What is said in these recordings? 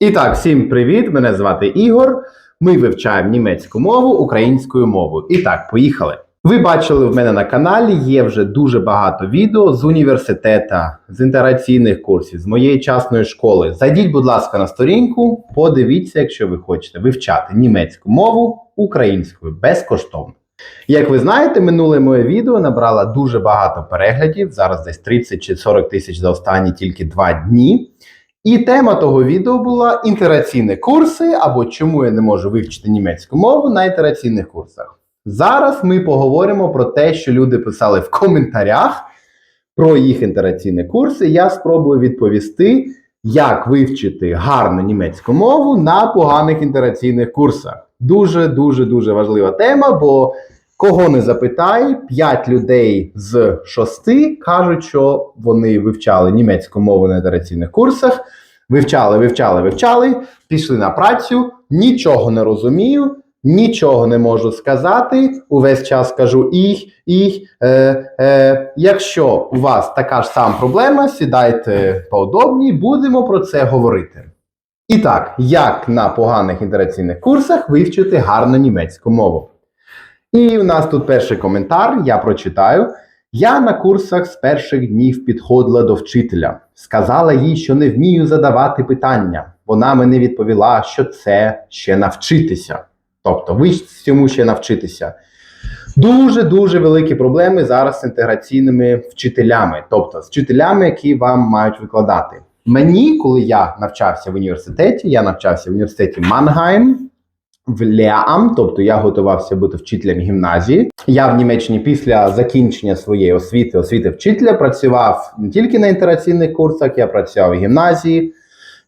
І так, всім привіт! Мене звати Ігор. Ми вивчаємо німецьку мову українською мовою. І так, поїхали. Ви бачили в мене на каналі є вже дуже багато відео з університета, з інтеграційних курсів, з моєї частної школи. Зайдіть, будь ласка, на сторінку, подивіться, якщо ви хочете вивчати німецьку мову українською безкоштовно. Як ви знаєте, минуле моє відео набрало дуже багато переглядів. Зараз десь 30 чи 40 тисяч за останні тільки два дні. І тема того відео була інтераційні курси або чому я не можу вивчити німецьку мову на інтераційних курсах. Зараз ми поговоримо про те, що люди писали в коментарях про їх інтераційні курси. Я спробую відповісти, як вивчити гарну німецьку мову на поганих інтераційних курсах. Дуже дуже дуже важлива тема, бо кого не запитай, 5 людей з 6 кажуть, що вони вивчали німецьку мову на інтераційних курсах. Вивчали, вивчали, вивчали, пішли на працю, нічого не розумію, нічого не можу сказати. Увесь час кажу їх, їх. Е, е, якщо у вас така ж сама проблема, сідайте поудобні, будемо про це говорити. І так, як на поганих інтераційних курсах вивчити гарну німецьку мову? І у нас тут перший коментар, я прочитаю. Я на курсах з перших днів підходила до вчителя, сказала їй, що не вмію задавати питання. Вона мені відповіла, що це ще навчитися. Тобто, ви цьому ще навчитися. Дуже дуже великі проблеми зараз з інтеграційними вчителями, тобто з вчителями, які вам мають викладати. Мені, коли я навчався в університеті, я навчався в університеті Мангайм в Леам, тобто я готувався бути вчителем гімназії. Я в Німеччині після закінчення своєї освіти, освіти вчителя, працював не тільки на інтераційних курсах, я працював в гімназії,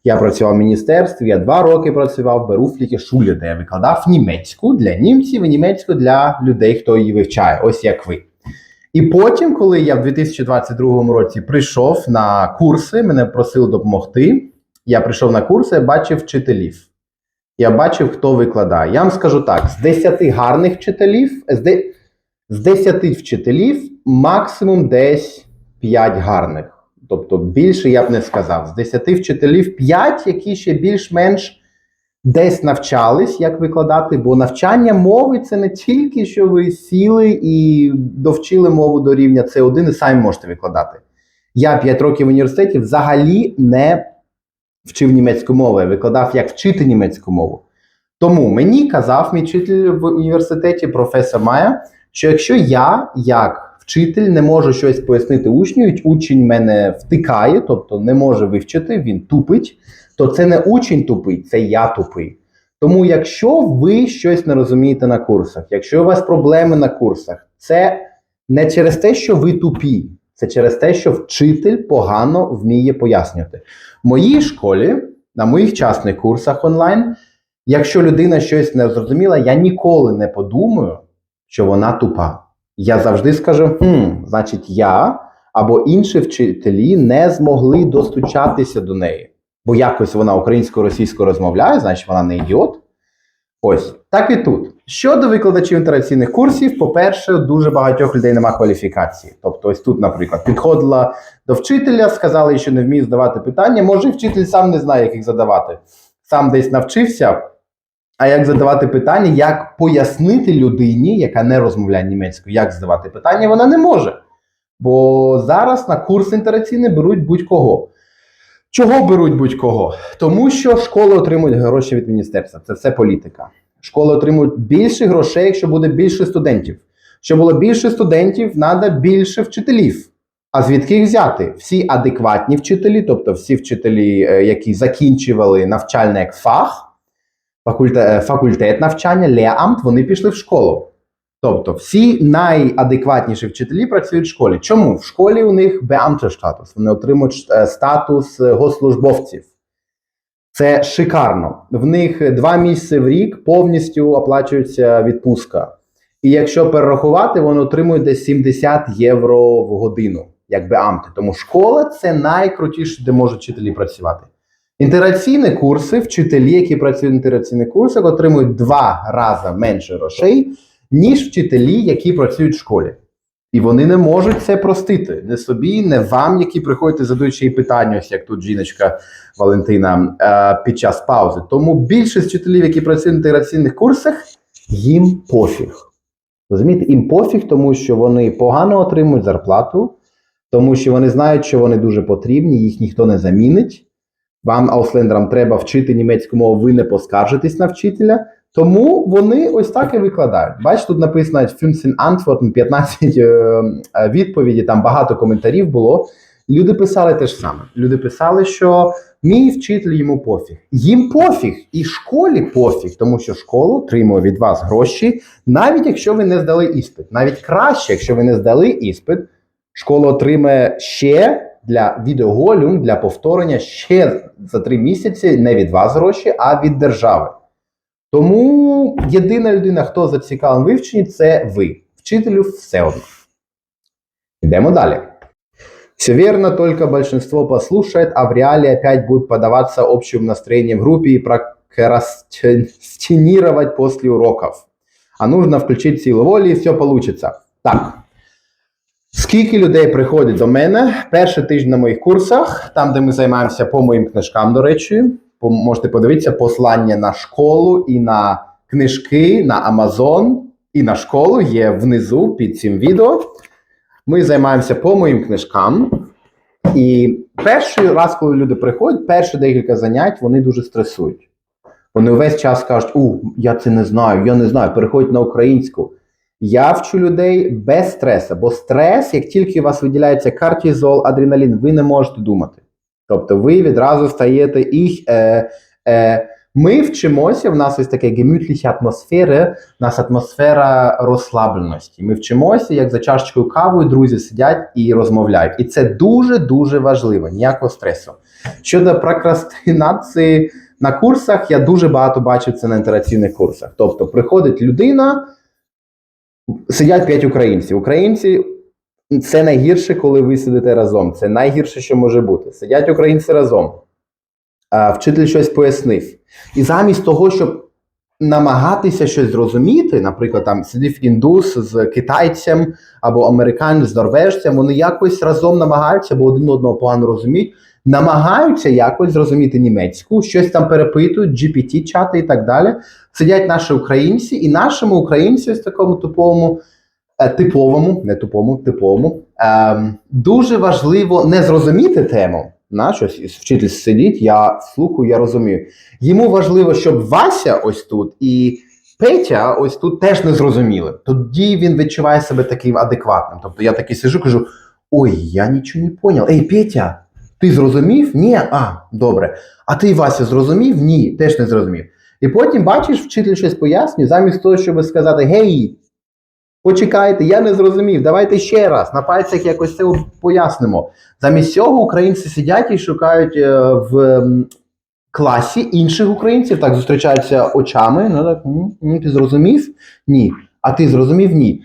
я працював в міністерстві, я два роки працював в Беруфлікі Шулі, де я викладав німецьку для німців і німецьку для людей, хто її вивчає, ось як ви. І потім, коли я в 2022 році прийшов на курси, мене просили допомогти. Я прийшов на курси, бачив вчителів. Я бачив, хто викладає. Я вам скажу так: з 10 гарних вчителів, з, де, 10 вчителів максимум десь 5 гарних. Тобто більше я б не сказав. З 10 вчителів 5, які ще більш-менш десь навчались, як викладати, бо навчання мови це не тільки, що ви сіли і довчили мову до рівня С1 і самі можете викладати. Я 5 років в університеті взагалі не вчив німецьку мову, я викладав, як вчити німецьку мову. Тому мені казав мій вчитель в університеті, професор Майя, що якщо я, як вчитель, не можу щось пояснити учню, учень мене втикає, тобто не може вивчити, він тупить, то це не учень тупий, це я тупий. Тому, якщо ви щось не розумієте на курсах, якщо у вас проблеми на курсах, це не через те, що ви тупі, це через те, що вчитель погано вміє пояснювати. В моїй школі, на моїх частних курсах онлайн, якщо людина щось не зрозуміла, я ніколи не подумаю, що вона тупа. Я завжди скажу: хм, значить, я або інші вчителі не змогли достучатися до неї. Бо якось вона українською російською розмовляє, значить вона не ідіот. Ось так і тут. Щодо викладачів інтераційних курсів, по-перше, дуже багатьох людей немає кваліфікації. Тобто, ось тут, наприклад, підходила до вчителя, сказали, що не вміє задавати питання. Може, вчитель сам не знає, як їх задавати. Сам десь навчився. А як задавати питання, як пояснити людині, яка не розмовляє німецькою, як задавати питання, вона не може. Бо зараз на курс інтераційний беруть будь-кого. Чого беруть будь-кого? Тому що школи отримують гроші від міністерства. Це все політика. Школи отримують більше грошей, якщо буде більше студентів. Щоб було більше студентів, треба більше вчителів. А звідки їх взяти? Всі адекватні вчителі, тобто всі вчителі, е, які закінчували навчальний як фах, факультет, факультет навчання, Леамт, вони пішли в школу. Тобто всі найадекватніші вчителі працюють в школі. Чому? В школі у них статус, вони отримують е, статус е, госслужбовців. Це шикарно. В них два місяці в рік повністю оплачується відпустка. І якщо перерахувати, вони отримують десь 70 євро в годину, як беамти. Тому школа це найкрутіше, де можуть вчителі працювати. Інтераційні курси, вчителі, які працюють в інтераційних курсах, отримують два рази менше грошей, ніж вчителі, які працюють в школі. І вони не можуть це простити. Не собі, не вам, які приходите, задаючи їй питання, ось як тут жіночка Валентина е, під час паузи. Тому більшість вчителів, які працюють на інтеграційних курсах, їм пофіг. Розумієте, їм пофіг, тому що вони погано отримують зарплату, тому що вони знають, що вони дуже потрібні, їх ніхто не замінить. Вам, ауслендерам, треба вчити німецьку мову, ви не поскаржитесь на вчителя. Тому вони ось так і викладають. Бачите, тут написано 15 Antworten, 15 е, е, відповіді, там багато коментарів було. Люди писали те ж саме. Люди писали, що мій вчитель йому пофіг. Їм пофіг, і школі пофіг, тому що школа отримує від вас гроші, навіть якщо ви не здали іспит. Навіть краще, якщо ви не здали іспит, школа отримає ще для відеоголюм, для повторення ще за три місяці не від вас гроші, а від держави. Тому єдина людина, хто зацікавлений вивченні, це ви. Вчителю все одно. Йдемо далі. Все верно, только большинство послушает, а в реале опять будет подаваться общим настроением в группе и прокрастинировать после уроков. А нужно включить силу волі і все получится. Так. Скільки людей приходить до мене перший тиждень на моїх курсах, там, де ми займаємося по моїм книжкам, до речі, можете подивитися послання на школу і на книжки на Amazon і на школу є внизу під цим відео. Ми займаємося по моїм книжкам. І перший раз, коли люди приходять, перші декілька занять вони дуже стресують. Вони увесь час кажуть: У, я це не знаю, я не знаю, переходять на українську. Я вчу людей без стресу, бо стрес, як тільки у вас виділяється кортизол, адреналін, ви не можете думати. Тобто ви відразу стаєте їх. Е, е, ми вчимося, в нас ось таке gemütliche атмосфера, у нас атмосфера розслабленості. Ми вчимося, як за чашечкою кави друзі сидять і розмовляють. І це дуже-дуже важливо, ніякого стресу. Щодо прокрастинації на курсах, я дуже багато бачив це на інтераційних курсах. Тобто приходить людина, сидять п'ять українців. Українці це найгірше, коли ви сидите разом. Це найгірше, що може бути. Сидять українці разом. А, вчитель щось пояснив. І замість того, щоб намагатися щось зрозуміти, наприклад, там сидів індус з китайцем або американець з норвежцем, вони якось разом намагаються, бо один одного погано розуміють, намагаються якось зрозуміти німецьку, щось там перепитують, GPT-чати і так далі. Сидять наші українці, і нашому українцю ось такому типовому, типовому, не тупому, типовому, ем, дуже важливо не зрозуміти тему. На щось вчитель сидить, я слухаю, я розумію. Йому важливо, щоб Вася ось тут і Петя ось тут теж не зрозуміли. Тоді він відчуває себе таким адекватним. Тобто я такий сижу, кажу: ой, я нічого не поняв. Ей, Петя, ти зрозумів? Ні, а, добре. А ти, Вася, зрозумів? Ні, теж не зрозумів. І потім бачиш, вчитель щось пояснює, замість того, щоб сказати: Гей, почекайте, я не зрозумів, давайте ще раз, на пальцях якось це пояснимо. Замість цього українці сидять і шукають е, в класі інших українців, так зустрічаються очами. Ну так, «М, м, ти зрозумів? Ні. А ти зрозумів? Ні.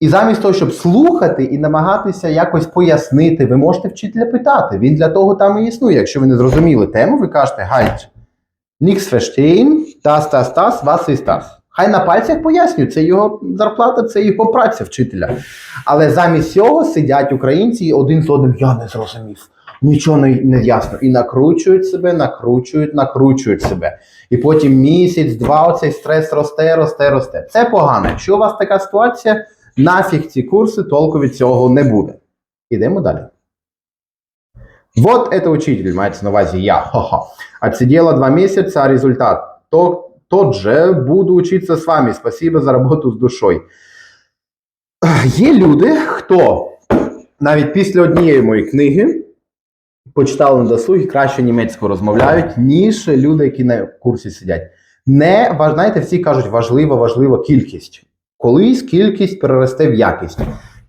І замість того, щоб слухати і намагатися якось пояснити, ви можете вчителя питати. Він для того там і існує. Якщо ви не зрозуміли тему, ви кажете, гайд, нікс verstehen, das, das, das, was ist das. Хай на пальцях пояснюють, це його зарплата, це його праця вчителя. Але замість цього сидять українці і один з одним я не зрозумів. Нічого не, ясно. І накручують себе, накручують, накручують себе. І потім місяць, два, оцей стрес росте, росте, росте. Це погано. Якщо у вас така ситуація, нафіг ці курси, толку від цього не буде. Ідемо далі. Вот это учитель, мається на увазі я. Ха-ха. Отсидела два месяца, а результат то, тот же, буду учиться с вами. Спасибо за роботу з душою. Є люди, хто навіть після однієї моєї книги почитали на досугі, краще німецько розмовляють, ніж люди, які на курсі сидять. Не знаєте, всі кажуть, важлива, важлива кількість. Колись кількість переросте в якість.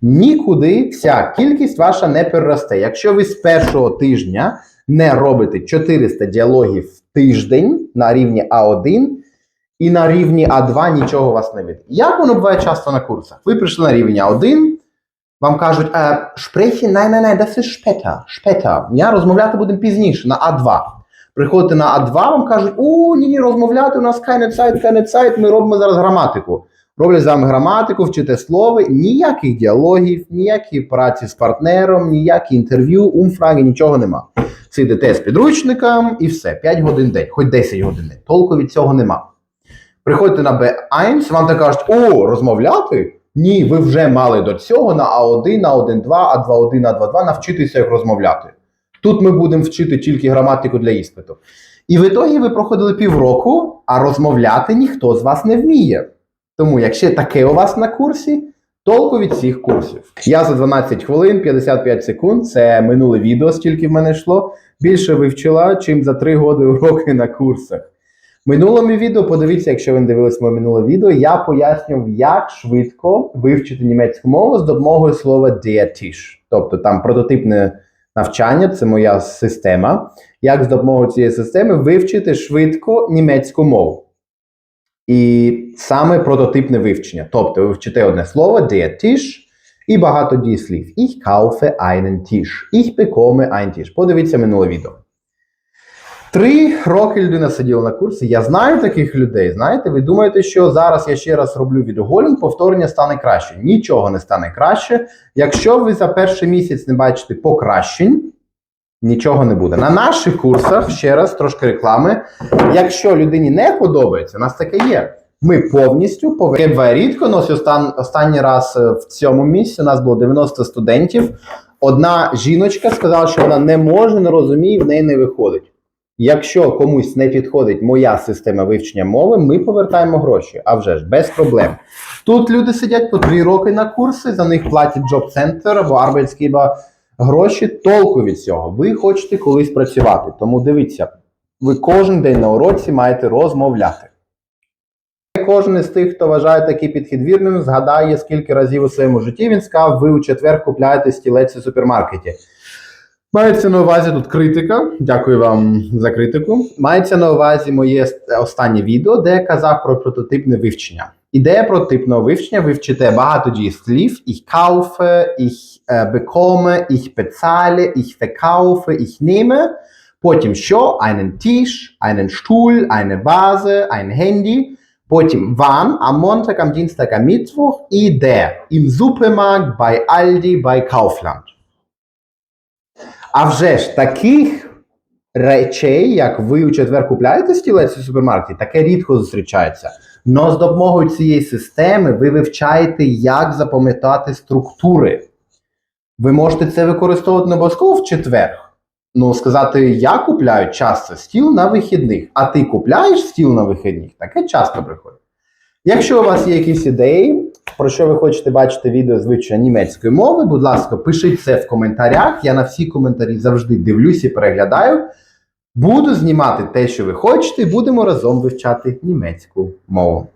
Нікуди ця кількість ваша не переросте. Якщо ви з першого тижня не робите 400 діалогів в тиждень на рівні А1 і на рівні А2 нічого у вас не вийде. Як воно буває часто на курсах? Ви прийшли на рівень А1, вам кажуть, е, шпрехи, най, най, най, das ist später, später. Я розмовляти будемо пізніше, на А2. Приходите на А2, вам кажуть, у, ні, ні, розмовляти, у нас keine Zeit, keine Zeit, ми робимо зараз граматику. Роблять з вами граматику, вчите слово, ніяких діалогів, ніякі праці з партнером, ніякі інтерв'ю, умфраги, нічого нема. Сидите з підручником і все, 5 годин день, хоч 10 годин. день. Толку від цього нема. Приходите на B1, вам так кажуть, о, розмовляти? Ні, ви вже мали до цього на А1, на 1.2, А2.1, А2.2 навчитися як розмовляти. Тут ми будемо вчити тільки граматику для іспиту. І в ітогі ви проходили півроку, а розмовляти ніхто з вас не вміє. Тому, якщо таке у вас на курсі, толку від цих курсів. Я за 12 хвилин 55 секунд, це минуле відео, скільки в мене йшло, більше вивчила, чим за 3 роки уроки на курсах. Минулому відео, подивіться, якщо ви не дивились моє минуле відео, я пояснював, як швидко вивчити німецьку мову з допомогою слова der. Тобто там прототипне навчання, це моя система. Як з допомогою цієї системи вивчити швидко німецьку мову. І саме прототипне вивчення. Тобто ви вчите одне слово, der і багато дієслів. Ich kaufe einen Tisch. Ich bekomme einen Tisch. Подивіться минуле відео. Три роки людина сиділа на курсі. Я знаю таких людей. Знаєте, ви думаєте, що зараз я ще раз роблю відеоголінг, повторення стане краще. Нічого не стане краще. Якщо ви за перший місяць не бачите покращень, нічого не буде. На наших курсах, ще раз, трошки реклами. Якщо людині не подобається, у нас таке є. Ми повністю повернемо рідко. Ну, остан, останній раз е, в цьому місці у нас було 90 студентів. Одна жіночка сказала, що вона не може, не розуміє, в неї не виходить. Якщо комусь не підходить моя система вивчення мови, ми повертаємо гроші. А вже ж без проблем. Тут люди сидять по 3 роки на курси, за них платять джоб центр або Arbeitgeber гроші. Толку від цього. Ви хочете колись працювати. Тому дивіться, ви кожен день на уроці маєте розмовляти. Кожен із тих, хто вважає такий підхід вірним, згадає, скільки разів у своєму житті він сказав, ви у четвер купляєте стілець у супермаркеті. Мається на увазі тут критика. Дякую вам за критику. Мається на увазі моє останнє відео, де я казав про прототипне вивчення. Ідея прототипного вивчення вивчите багато дієслів. Ich kaufe, ich е, bekomme, ich bezahle, ich verkaufe, ich nehme. Потім що? Einen Tisch, einen Stuhl, eine Vase, ein Handy. Потім wann, am Montag, am Dienstag, am Mittwoch і де? Im Supermarkt, bei Aldi, bei Kaufland. А вже ж таких речей, як ви у четвер купляєте стілець у супермаркеті, таке рідко зустрічається. Но з допомогою цієї системи ви вивчаєте, як запам'ятати структури. Ви можете це використовувати не обов'язково в четвер. Ну, сказати, я купляю часто стіл на вихідних, а ти купляєш стіл на вихідних, таке часто приходить. Якщо у вас є якісь ідеї, про що ви хочете бачити відео з вивчення німецької мови, будь ласка, пишіть це в коментарях. Я на всі коментарі завжди дивлюсь і переглядаю. Буду знімати те, що ви хочете, і будемо разом вивчати німецьку мову.